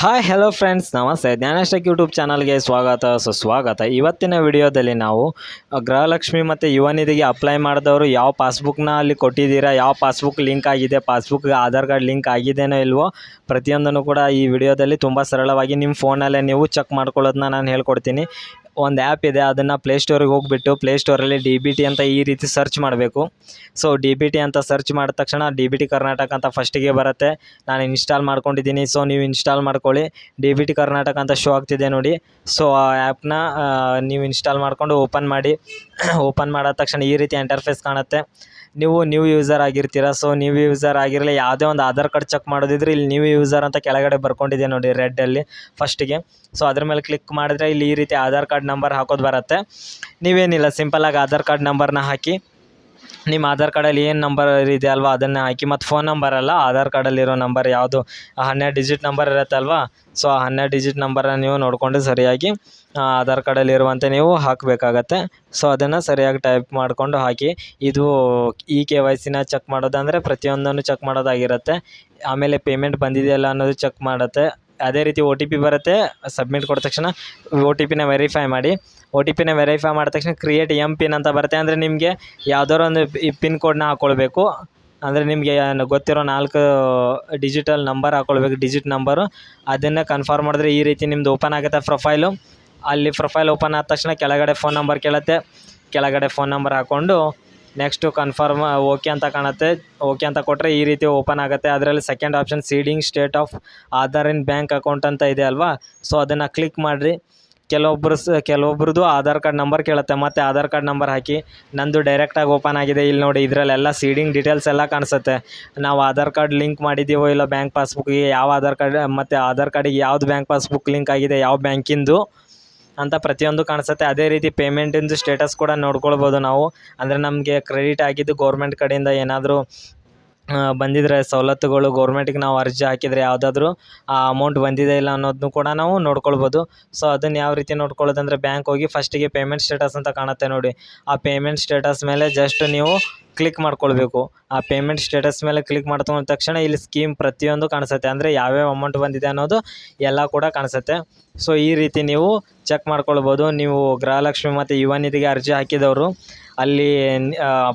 Hi hello friends ನಮಸ್ತೆ. ಜ್ಞಾನಷ್ಟಕ್ YouTube ಚಾನಲ್ಗೆ ಸ್ವಾಗತ. ಸುಸ್ವಾಗತ ಇವತ್ತಿನ ವಿಡಿಯೋದಲ್ಲಿ ನಾವು ಗೃಹಲಕ್ಷ್ಮಿ ಮತ್ತು ಯುವ ನಿಧಿಗೆ ಅಪ್ಲೈ ಮಾಡಿದವರು ಯಾವ ಪಾಸ್ಬುಕ್ನ ಅಲ್ಲಿ ಕೊಟ್ಟಿದ್ದೀರಾ, ಯಾವ ಪಾಸ್ಬುಕ್ ಲಿಂಕ್ ಆಗಿದೆ ಪಾಸ್ಬುಕ್ಗೆ ಆಧಾರ್ ಕಾರ್ಡ್ ಲಿಂಕ್ ಆಗಿದೆಯೋ ಇಲ್ವೋ ಪ್ರತಿಯೊಂದನ್ನು ಕೂಡ ಈ ವಿಡಿಯೋದಲ್ಲಿ ತುಂಬ ಸರಳವಾಗಿ ನಿಮ್ಮ ಫೋನಲ್ಲೇ ನೀವು ಚೆಕ್ ಮಾಡ್ಕೊಳ್ಳೋದನ್ನ ನಾನು ಹೇಳ್ಕೊಡ್ತೀನಿ. ಒಂದು ಆ್ಯಪ್ ಇದೆ, ಅದನ್ನು ಪ್ಲೇಸ್ಟೋರಿಗೆ ಹೋಗ್ಬಿಟ್ಟು ಪ್ಲೇಸ್ಟೋರಲ್ಲಿ ಡಿ ಬಿ ಟಿ ಅಂತ ಈ ರೀತಿ ಸರ್ಚ್ ಮಾಡಬೇಕು. ಸೊ ಡಿ ಬಿ ಟಿ ಅಂತ ಸರ್ಚ್ ಮಾಡಿದ ತಕ್ಷಣ ಡಿ ಬಿ ಟಿ ಕರ್ನಾಟಕ ಅಂತ ಫಸ್ಟಿಗೆ ಬರುತ್ತೆ. ನಾನು ಇನ್ಸ್ಟಾಲ್ ಮಾಡ್ಕೊಂಡಿದ್ದೀನಿ ಸೊ ನೀವು ಇನ್ಸ್ಟಾಲ್ ಮಾಡ್ಕೊಳ್ಳಿ. ಡಿ ಬಿ ಟಿ ಕರ್ನಾಟಕ ಅಂತ ಶೋ ಆಗ್ತಿದೆ ನೋಡಿ. ಸೊ ಆ ಆ್ಯಪ್ನ ನೀವು ಇನ್ಸ್ಟಾಲ್ ಮಾಡಿಕೊಂಡು ಓಪನ್ ಮಾಡಿ. ಓಪನ್ ಮಾಡಿದ ತಕ್ಷಣ ಈ ರೀತಿ ಇಂಟರ್ಫೇಸ್ ಕಾಣುತ್ತೆ. ನೀವು ನ್ಯೂ ಯೂಸರ್ ಆಗಿರ್ತೀರ ಸೊ ನ್ಯೂ ಯೂಸರ್ ಆಗಿರಲಿ, ಯಾವುದೇ ಒಂದು ಆಧಾರ್ ಕಾರ್ಡ್ ಚೆಕ್ ಮಾಡೋದಿದ್ರೆ ಇಲ್ಲಿ ನ್ಯೂ ಯೂಸರ್ ಅಂತ ಕೆಳಗಡೆ ಬರ್ಕೊಂಡಿದೆ ನೋಡಿ ರೆಡ್ಡಲ್ಲಿ ಫಸ್ಟಿಗೆ ಸೊ ಅದ್ರ ಮೇಲೆ ಕ್ಲಿಕ್ ಮಾಡಿದ್ರೆ ಇಲ್ಲಿ ಈ ರೀತಿ ಆಧಾರ್ ಕಾರ್ಡ್ ನಂಬರ್ ಹಾಕೋದು ಬರುತ್ತೆ. ನೀವೇನಿಲ್ಲ ಸಿಂಪಲಾಗಿ ಆಧಾರ್ ಕಾರ್ಡ್ ನಂಬರ್ನ ಹಾಕಿ, ನಿಮ್ಮ ಆಧಾರ್ ಕಾರ್ಡಲ್ಲಿ ಏನು ನಂಬರ್ ಇದೆ ಅಲ್ವಾ ಅದನ್ನು ಹಾಕಿ, ಮತ್ತು ಫೋನ್ ನಂಬರ್ ಅಲ್ಲ, ಆಧಾರ್ ಕಾರ್ಡಲ್ಲಿರೋ ನಂಬರ್ ಯಾವುದು ಹನ್ನೆರಡು ಡಿಜಿಟ್ ನಂಬರ್ ಇರುತ್ತೆ ಅಲ್ವಾ ಸೊ ಆ ಹನ್ನೆರಡು ಡಿಜಿಟ್ ನಂಬರನ್ನು ನೀವು ನೋಡಿಕೊಂಡು ಸರಿಯಾಗಿ ಆಧಾರ್ ಕಾರ್ಡಲ್ಲಿರುವಂತೆ ನೀವು ಹಾಕಬೇಕಾಗತ್ತೆ. ಸೊ ಅದನ್ನು ಸರಿಯಾಗಿ ಟೈಪ್ ಮಾಡಿಕೊಂಡು ಹಾಕಿ, ಇದು ಇ ಕೆ ವೈ ಸಿನ ಚೆಕ್ ಮಾಡೋದಂದರೆ ಪ್ರತಿಯೊಂದನ್ನು ಚೆಕ್ ಮಾಡೋದಾಗಿರುತ್ತೆ. ಆಮೇಲೆ ಪೇಮೆಂಟ್ ಬಂದಿದೆಯಲ್ಲ ಅನ್ನೋದು ಚೆಕ್ ಮಾಡುತ್ತೆ. ಅದೇ ರೀತಿ ಒ ಟಿ ಪಿ ಬರುತ್ತೆ ಸಬ್ಮಿಟ್ ಕೊಟ್ಟ ತಕ್ಷಣ ಒ ಟಿ ಪಿನ ವೆರಿಫೈ ಮಾಡಿ. ಒ ಟಿ ಪಿನ ವೆರಿಫೈ ಮಾಡಿದ ತಕ್ಷಣ ಕ್ರಿಯೇಟ್ ಎಂ ಪಿನ್ ಅಂತ ಬರುತ್ತೆ. ಅಂದರೆ ನಿಮಗೆ ಯಾವ್ದಾದ್ರು ಒಂದು ಈ ಪಿನ್ ಕೋಡ್ನ ಹಾಕ್ಕೊಳ್ಬೇಕು ಅಂದರೆ ನಿಮಗೆ ಗೊತ್ತಿರೋ ನಾಲ್ಕು ಡಿಜಿಟಲ್ ನಂಬರ್ ಹಾಕ್ಕೊಳ್ಬೇಕು ಡಿಜಿಟ್ ನಂಬರು ಅದನ್ನು ಕನ್ಫರ್ಮ್ ಮಾಡಿದ್ರೆ ಈ ರೀತಿ ನಿಮ್ದು ಓಪನ್ ಆಗುತ್ತೆ ಪ್ರೊಫೈಲು ಅಲ್ಲಿ ಪ್ರೊಫೈಲ್ ಓಪನ್ ಆದ ತಕ್ಷಣ ಕೆಳಗಡೆ ಫೋನ್ ನಂಬರ್ ಕೇಳುತ್ತೆ. ಕೆಳಗಡೆ ಫೋನ್ ನಂಬರ್ ಹಾಕ್ಕೊಂಡು ನೆಕ್ಸ್ಟು ಕನ್ಫರ್ಮ್ ಓಕೆ ಅಂತ ಕಾಣುತ್ತೆ. ಓಕೆ ಅಂತ ಕೊಟ್ಟರೆ ಈ ರೀತಿ ಓಪನ್ ಆಗುತ್ತೆ. ಅದರಲ್ಲಿ second option seeding state of Aadhaar in bank account ಅಂತ ಇದೆ ಅಲ್ವಾ? ಸೊ ಅದನ್ನು ಕ್ಲಿಕ್ ಮಾಡಿರಿ. ಕೆಲವೊಬ್ಬರು ಸ, ಕೆಲವೊಬ್ರದ್ದು ಆಧಾರ್ ಕಾರ್ಡ್ ನಂಬರ್ ಕೇಳುತ್ತೆ. ಮತ್ತು ಆಧಾರ್ ಕಾರ್ಡ್ ನಂಬರ್ ಹಾಕಿ, ನಂದು ಡೈರೆಕ್ಟಾಗಿ ಓಪನ್ ಆಗಿದೆ. ಇಲ್ಲಿ ನೋಡಿ, ಇದರಲ್ಲೆಲ್ಲ ಸೀಡಿಂಗ್ ಡೀಟೇಲ್ಸ್ ಎಲ್ಲ ಕಾಣಿಸುತ್ತೆ. ನಾವು ಆಧಾರ್ ಕಾರ್ಡ್ ಲಿಂಕ್ ಮಾಡಿದ್ದೀವೋ ಇಲ್ಲ ಬ್ಯಾಂಕ್ ಪಾಸ್ಬುಕ್ಕಿಗೆ ಯಾವ ಆಧಾರ್ ಕಾರ್ಡ್ ಮತ್ತು ಆಧಾರ್ ಕಾರ್ಡಿಗೆ ಯಾವ್ದು ಬ್ಯಾಂಕ್ ಪಾಸ್ಬುಕ್ ಲಿಂಕ್ ಆಗಿದೆ, ಯಾವ ಬ್ಯಾಂಕಿಂದು ಅಂತ ಪ್ರತಿಯೊಂದು ಕಾಣಿಸುತ್ತೆ. ಅದೇ ರೀತಿ ಪೇಮೆಂಟಿಂದು ಸ್ಟೇಟಸ್ ಕೂಡ ನೋಡ್ಕೊಳ್ಬೋದು ನಾವು. ಅಂದರೆ ನಮಗೆ ಕ್ರೆಡಿಟ್ ಆಗಿದ್ದು ಗೌರ್ಮೆಂಟ್ ಕಡೆಯಿಂದ ಏನಾದರೂ ಬಂದಿದ್ರೆ ಸವಲತ್ತುಗಳು ಗೌರ್ಮೆಂಟಿಗೆ ನಾವು ಅರ್ಜಿ ಹಾಕಿದರೆ ಯಾವುದಾದ್ರೂ, ಆ ಅಮೌಂಟ್ ಬಂದಿದೆ ಇಲ್ಲ ಅನ್ನೋದನ್ನು ಕೂಡ ನಾವು ನೋಡ್ಕೊಳ್ಬೋದು. ಸೊ ಅದನ್ನು ಯಾವ ರೀತಿ ನೋಡ್ಕೊಳ್ಳೋದಂದರೆ ಬ್ಯಾಂಕ್ ಹೋಗಿ ಫಸ್ಟಿಗೆ ಪೇಮೆಂಟ್ ಸ್ಟೇಟಸ್ ಅಂತ ಕಾಣುತ್ತೆ ನೋಡಿ. ಆ ಪೇಮೆಂಟ್ ಸ್ಟೇಟಸ್ ಮೇಲೆ ಜಸ್ಟ್ ನೀವು ಕ್ಲಿಕ್ ಮಾಡ್ಕೊಳ್ಬೇಕು. ಆ ಪೇಮೆಂಟ್ ಸ್ಟೇಟಸ್ ಮೇಲೆ ಕ್ಲಿಕ್ ಮಾಡ್ಕೊಂಡ ತಕ್ಷಣ ಇಲ್ಲಿ ಸ್ಕೀಮ್ ಪ್ರತಿಯೊಂದು ಕಾಣಿಸುತ್ತೆ. ಅಂದರೆ ಯಾವ್ಯಾವ ಅಮೌಂಟ್ ಬಂದಿದೆ ಅನ್ನೋದು ಎಲ್ಲ ಕೂಡ ಕಾಣಿಸುತ್ತೆ. ಸೊ ಈ ರೀತಿ ನೀವು ಚೆಕ್ ಮಾಡ್ಕೊಳ್ಬೋದು. ನೀವು ಗೃಹಲಕ್ಷ್ಮಿ ಮತ್ತು ಯುವ ನಿಧಿಗೆ ಅರ್ಜಿ ಹಾಕಿದವರು, ಅಲ್ಲಿ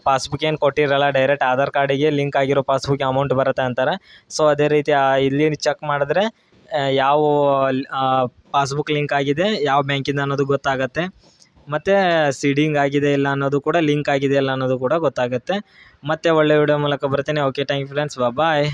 ಪಾಸ್ಬುಕ್ ಏನು ಕೊಟ್ಟಿರಲ್ಲ ಡೈರೆಕ್ಟ್ ಆಧಾರ್ ಕಾರ್ಡಿಗೆ ಲಿಂಕ್ ಆಗಿರೋ ಪಾಸ್ಬುಕ್ ಅಮೌಂಟ್ ಬರುತ್ತೆ ಅಂತಾರೆ. ಸೊ ಅದೇ ರೀತಿ ಇಲ್ಲಿ ಚೆಕ್ ಮಾಡಿದ್ರೆ ಯಾವ ಪಾಸ್ಬುಕ್ ಲಿಂಕ್ ಆಗಿದೆ, ಯಾವ ಬ್ಯಾಂಕಿಂದ ಅನ್ನೋದು ಗೊತ್ತಾಗತ್ತೆ. ಮತ್ತು ಸೀಡಿಂಗ್ ಆಗಿದೆ ಇಲ್ಲ ಅನ್ನೋದು ಕೂಡ ಲಿಂಕ್ ಆಗಿದೆ ಇಲ್ಲ ಅನ್ನೋದು ಕೂಡ ಗೊತ್ತಾಗುತ್ತೆ. ಮತ್ತೆ ಒಳ್ಳೆ ವಿಡಿಯೋ ಮೂಲಕ ಬರ್ತೀನಿ. Okay thank you friends bye